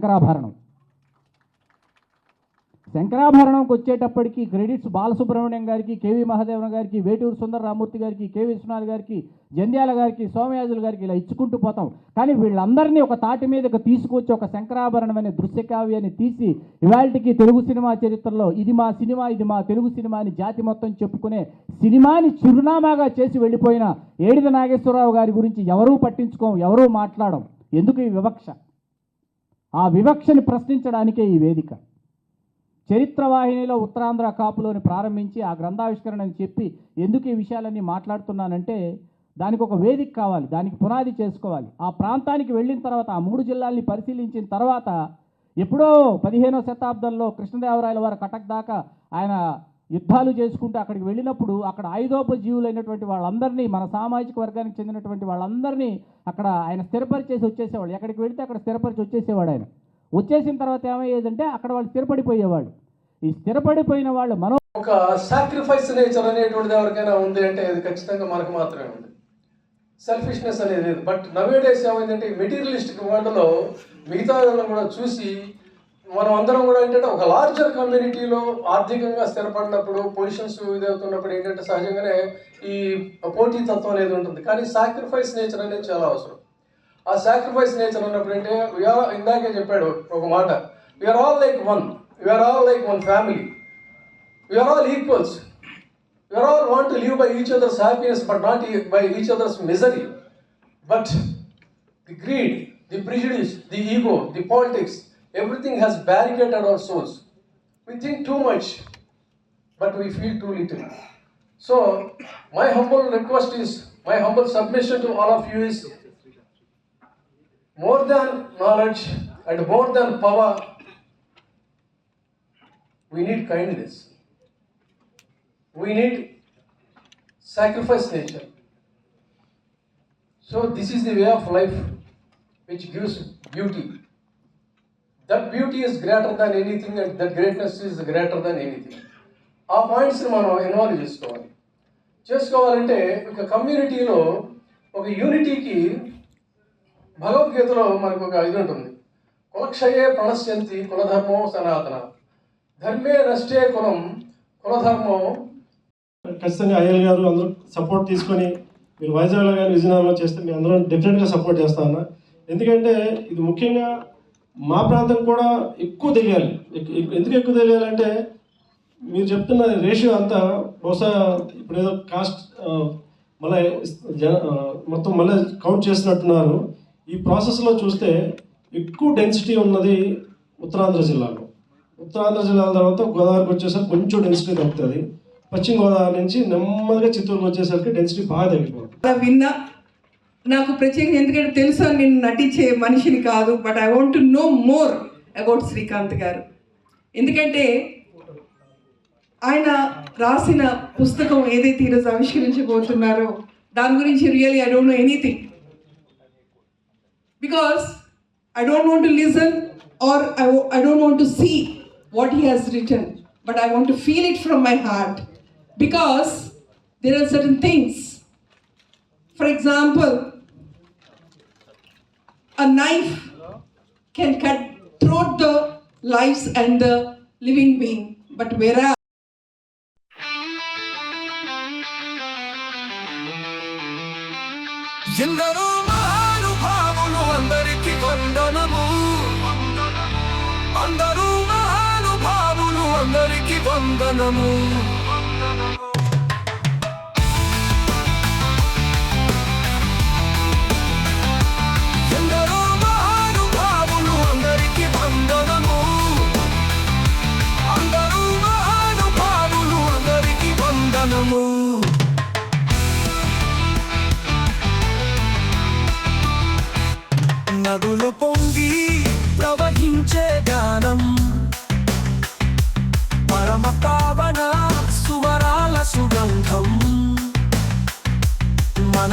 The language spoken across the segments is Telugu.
శంకరాభరణం. శంకరాభరణంకి వచ్చేటప్పటికి క్రెడిట్స్ బాలసుబ్రహ్మణ్యం గారికి కేవీ మహాదేవన్ గారికి వేటూరు సుందర రామూర్తి గారికి కేవీ విశ్వనాథ్ గారికి జంధ్యాల గారికి సోమయాజుల గారికి ఇలా ఇచ్చుకుంటూ పోతాం. కానీ వీళ్ళందరినీ ఒక తాటి మీదకి తీసుకొచ్చి ఒక శంకరాభరణం అనే దృశ్య కావ్యాన్ని తీసి ఇవాళకి తెలుగు సినిమా చరిత్రలో ఇది మా సినిమా ఇది మా తెలుగు సినిమా అని జాతి మొత్తం చెప్పుకునే సినిమాని చిరునామాగా చేసి వెళ్ళిపోయిన ఏడిద నాగేశ్వరరావు గారి గురించి ఎవరూ పట్టించుకోం ఎవరూ మాట్లాడం. ఎందుకు ఈ వివక్ష? ఆ వివక్షని ప్రశ్నించడానికే ఈ వేదిక. చరిత్ర వాహినిలో ఉత్తరాంధ్ర కాపులోని ప్రారంభించి ఆ గ్రంథావిష్కరణ అని చెప్పి ఎందుకు ఈ విషయాలన్నీ మాట్లాడుతున్నానంటే దానికి ఒక వేదిక కావాలి దానికి పునాది చేసుకోవాలి. ఆ ప్రాంతానికి వెళ్ళిన తర్వాత ఆ మూడు జిల్లాల్ని పరిశీలించిన తర్వాత ఎప్పుడో పదిహేనో శతాబ్దంలో కృష్ణదేవరాయల వారి కటక్ దాకా ఆయన యుద్ధాలు చేసుకుంటూ అక్కడికి వెళ్ళినప్పుడు అక్కడ ఆయుధోపజీవులైనటువంటి వాళ్ళందరినీ మన సామాజిక వర్గానికి చెందినటువంటి వాళ్ళందరినీ అక్కడ ఆయన స్థిరపరిచేసి వచ్చేసేవాళ్ళు. ఎక్కడికి వెళితే అక్కడ స్థిరపరిచి వచ్చేసేవాడు ఆయన. వచ్చేసిన తర్వాత ఏమయ్యేదంటే అక్కడ వాళ్ళు స్థిరపడిపోయేవాళ్ళు. ఈ స్థిరపడిపోయిన వాళ్ళు మనో ఒక సాక్రిఫైస్ నేచర్ అనేటువంటిది ఎవరికైనా ఉంది అంటే అది ఖచ్చితంగా మనకు మాత్రమే ఉంది. సెల్ఫిష్నెస్ అనేది లేదు. బట్ నవేడేస్ ఏమైందంటే మెటీరియలిస్టిక్ వరల్డ్లో మిగతా కూడా చూసి మనం అందరం కూడా ఏంటంటే ఒక లార్జర్ కమ్యూనిటీలో ఆర్థికంగా స్థిరపడినప్పుడు పొజిషన్స్ ఇదవుతున్నప్పుడు ఏంటంటే సహజంగానే ఈ పోటీతత్వం అనేది ఉంటుంది. కానీ సాక్రిఫైస్ నేచర్ అనేది చాలా అవసరం. ఆ సాక్రిఫైస్ నేచర్ ఉన్నప్పుడు అంటే వీఆర్ ఇందాకే చెప్పాడు ఒక మాట we are all like one we are all like one family we are all equals we are all want to live by each others happiness but not by each others misery but the greed the prejudice the ego the politics Everything has barricaded our souls. We think too much, but we feel too little. So, my humble request is, my humble submission to all of you is, more than knowledge and more than power, we need kindness. We need sacrifice nature. So this is the way of life which gives beauty. That beauty is greater than anything and that greatness is greater than anything ఆ పాయింట్స్ని మనం ఇన్వాల్వ్ చేసుకోవాలి. చేసుకోవాలంటే ఒక కమ్యూనిటీలో ఒక యూనిటీకి భగవద్గీతలో మనకు ఒక ఇది ఉంటుంది. కులక్షయే ప్రణశ్యంతి కులధర్మం సనాతన. ధర్మే నష్టే కులం కులధర్మం. ఖచ్చితంగా అయ్యల్ గారు అందరూ సపోర్ట్ తీసుకొని మీరు వైజాగ్లో కానీ విజయనగరంలో చేస్తే మీ అందరం డెఫినెట్గా సపోర్ట్ చేస్తా ఎందుకంటే ఇది ముఖ్యంగా మా ప్రాంతం కూడా ఎక్కువ తెలియాలి. ఎక్- ఎందుకు ఎక్కువ తెలియాలంటే మీరు చెప్తున్న రేషియో అంతా బహుశా ఇప్పుడు ఏదో కాస్ట్ మళ్ళీ జన మొత్తం మళ్ళీ కౌంట్ చేసినట్టున్నారు. ఈ ప్రాసెస్లో చూస్తే ఎక్కువ డెన్సిటీ ఉన్నది ఉత్తరాంధ్ర జిల్లాలో. ఉత్తరాంధ్ర జిల్లాల తర్వాత గోదావరికి వచ్చేసరికి కొంచెం డెన్సిటీ తగ్గుతుంది. పశ్చిమ గోదావరి నుంచి నెమ్మదిగా చిత్తూరుకి వచ్చేసరికి డెన్సిటీ బాగా తగ్గిపోతుంది. విన్నా నాకు ప్రత్యేకంగా ఎందుకంటే తెలుసా నేను నటించే మనిషిని కాదు but I want to know more about Srikanth garu. ఎందుకంటే ఆయన రాసిన పుస్తకం ఏదైతే ఈరోజు ఆవిష్కరించబోతున్నారో దాని గురించి really I don't know anything because I don't want to listen or I I don't want to see what he has return but I want to feel it from my heart because there are certain things for example knife can cut through the lives and the living being, but whereas ఎందరో మహానుభావులు అందరికి వందనము అందరూ మహానుభావులు అందరికి వందనము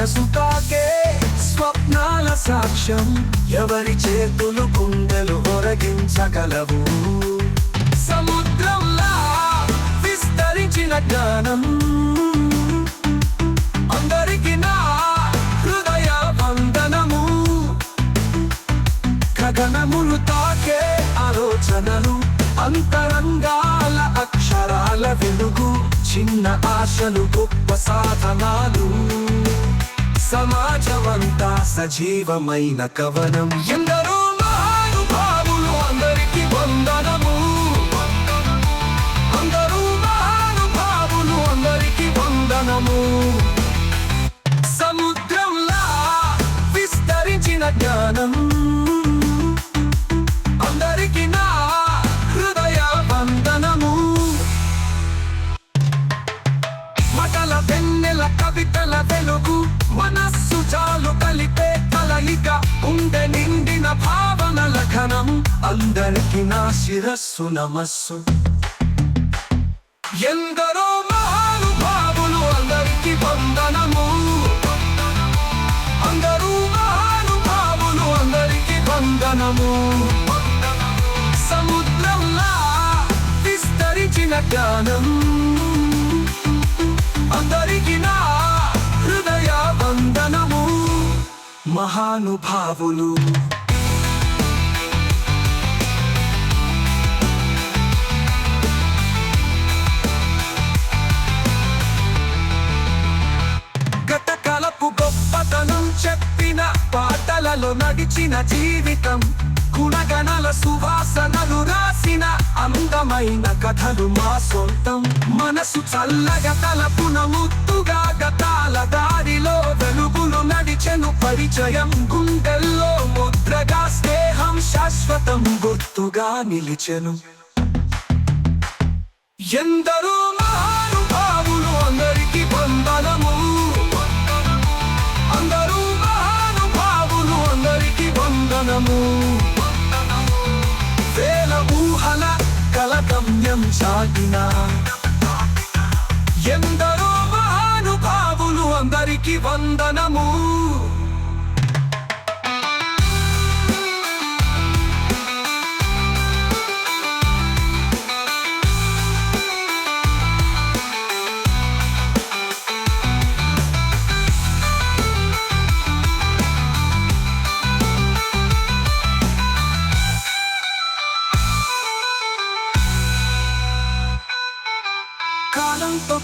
మనసు స్వప్నాల సాక్ష్యం. ఎవరి చేతులు కుండెలు ఒరగించగలవు. సముద్రంలా విస్తరించిన జ్ఞానం. అందరికి నా హృదయ వందనము. గగనములు తాకే ఆలోచనలు అంతరంగాల అక్షరాల వెలుగు చిన్న ఆశలు గొప్ప సాధనాలు. సమాజమంతా సజీవమైన కవనం. ఎందరో మహానుభావులు అందరికి వందనము. అందరూ మహానుభావులు అందరికి వందనము. శిరస్సు నమస్సు ఎందరో మహానుభావులు అందరికి వందనము అందరూ మహానుభావులు అందరికి వందనము సముద్రంలా విస్తరించిన జ్ఞానం అందరికి నా హృదయ వందనము మహానుభావులు నడిచిన జీవితం గుణగణల సువాసనలు రాసిన అందమైన కథలు మా సొంతం. మనసు చల్లగా తలపున ముత్తుగా గతాల దారిలో వెలుగులు నడిచెను పరిచయం. గుండెల్లో ముద్రగా స్నేహం శాశ్వతం గుర్తుగా నిలిచెను. ఎందరో మారు సాగిన. ఎందరో మహానుభావులు అందరికీ వందనము.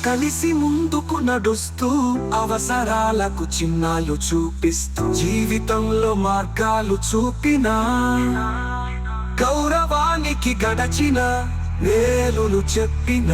కలిసి ముందుకు నడుస్తూ అవసరాలకు చిన్నాలు చూపిస్తూ జీవితంలో మార్గాలు చూపిన. గౌరవానికి గడచిన వేలులు చెప్పిన.